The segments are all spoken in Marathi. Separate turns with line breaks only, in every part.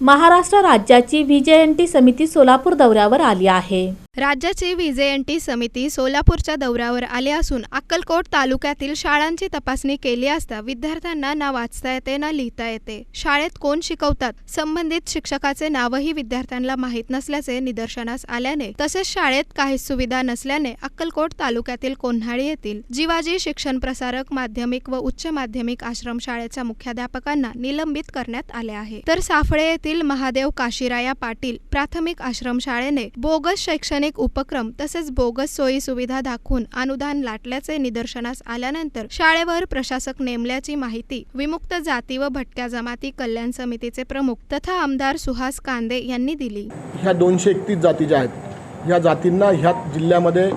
महाराष्ट्र राज्याची विजयंती समिती सोलापूर दौऱ्यावर आली आहे.
राज्याची व्हीजेएनटी समिती सोलापूरच्या दौऱ्यावर आली असून अक्कलकोट तालुक्यातील शाळांची तपासणी केली असता विद्यार्थ्यांना ना वाचता येते ना लिहिता येते. शाळेत कोण शिकवतात? संबंधित शिक्षकाचे नावही विद्यार्थ्यांना माहीत नसल्याचे निदर्शनास आल्याने तसेच शाळेत काही सुविधा नसल्याने अक्कलकोट तालुक्यातील कोन्हाळी येथील जिवाजी शिक्षण प्रसारक माध्यमिक व उच्च माध्यमिक आश्रमशाळेच्या मुख्याध्यापकांना निलंबित करण्यात आले आहे. तर साफळे येथील महादेव काशीराया पाटील प्राथमिक आश्रमशाळेने बोगस शैक्षणिक उपक्रम तसेच बोगस सोयी सुविधा दाखवून अनुदान लाटल्याचे निदर्शनास आल्यानंतर शाळेवर प्रशासक नेमल्याची माहिती विमुक्त जाती व भटक्या जमाती कल्याण समितीचे प्रमुख तथा आमदार सुहास कांदे यांनी दिली.
ह्या दोनशे एकतीस जाती ज्या आहेत ह्या जातींना ह्या जिल्ह्यामध्ये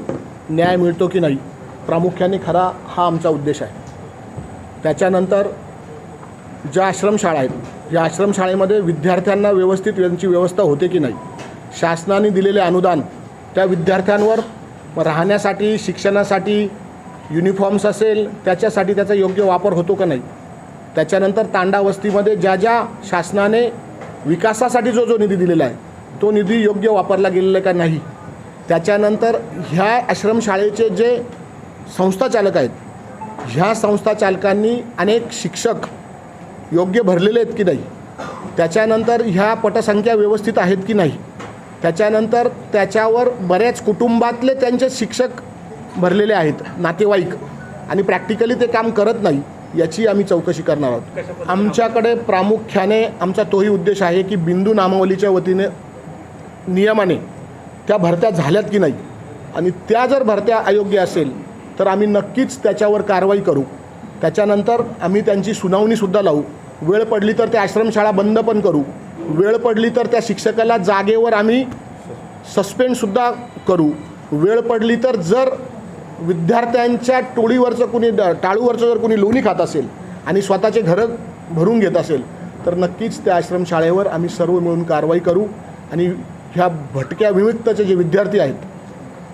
न्याय मिळतो की नाही प्रामुख्याने खरा हा आमचा उद्देश आहे. त्याच्यानंतर ज्या आश्रमशाळा आहेत या आश्रमशाळेमध्ये विद्यार्थ्यांना व्यवस्थित यांची व्यवस्था होते की नाही शासनाने दिलेले अनुदान त्या विद्यार्थ्यांवर राहण्यासाठी शिक्षणासाठी युनिफॉर्म्स असेल त्याच्यासाठी त्याचा योग्य वापर होतो का नाही? त्याच्यानंतर तांडा वस्तीमध्ये ज्या ज्या शासनाने विकासासाठी जो जो निधी दिलेला आहे तो निधी योग्य वापरला गेलेला आहे का नाही? त्याच्यानंतर ह्या आश्रमशाळेचे जे संस्थाचालक आहेत ह्या संस्थाचालकांनी अनेक शिक्षक योग्य भरलेले आहेत की नाही? त्याच्यानंतर ह्या पटसंख्या व्यवस्थित आहेत की नाही? त्याच्यानंतर त्याच्यावर बऱ्याच कुटुंबातले त्यांचे शिक्षक भरलेले आहेत नातेवाईक. आणि प्रॅक्टिकली ते काम करत नाही याची आम्ही चौकशी करणार आहोत. आमच्याकडे प्रामुख्याने आमचा तोही उद्देश आहे की बिंदू नामावलीच्या वतीने नियमाने त्या भरत्या झाल्यात की नाही. आणि त्या जर भरत्या अयोग्य असेल तर आम्ही नक्कीच त्याच्यावर कारवाई करू. त्याच्यानंतर आम्ही त्यांची सुनावणीसुद्धा लावू. वेळ पडली तर त्या आश्रमशाळा बंद पण करू. वेळ पडली तर त्या शिक्षकाला जागेवर आम्ही सस्पेंडसुद्धा करू. वेळ पडली तर जर विद्यार्थ्यांच्या टोळीवरचं कुणी टाळूवरचं जर कुणी लोणी खात असेल आणि स्वतःचे घरं भरून घेत असेल तर नक्कीच त्या आश्रमशाळेवर आम्ही सर्व मिळून कारवाई करू आणि ह्या भटक्या विमुक्तचे जे विद्यार्थी आहेत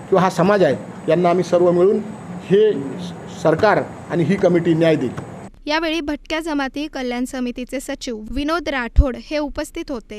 किंवा हा समाज आहे यांना आम्ही सर्व मिळून हे सरकार आणि ही कमिटी न्याय देईल.
यावेळी भटक्या जमाती कल्याण समितीचे सचिव विनोद राठोड हे उपस्थित होते.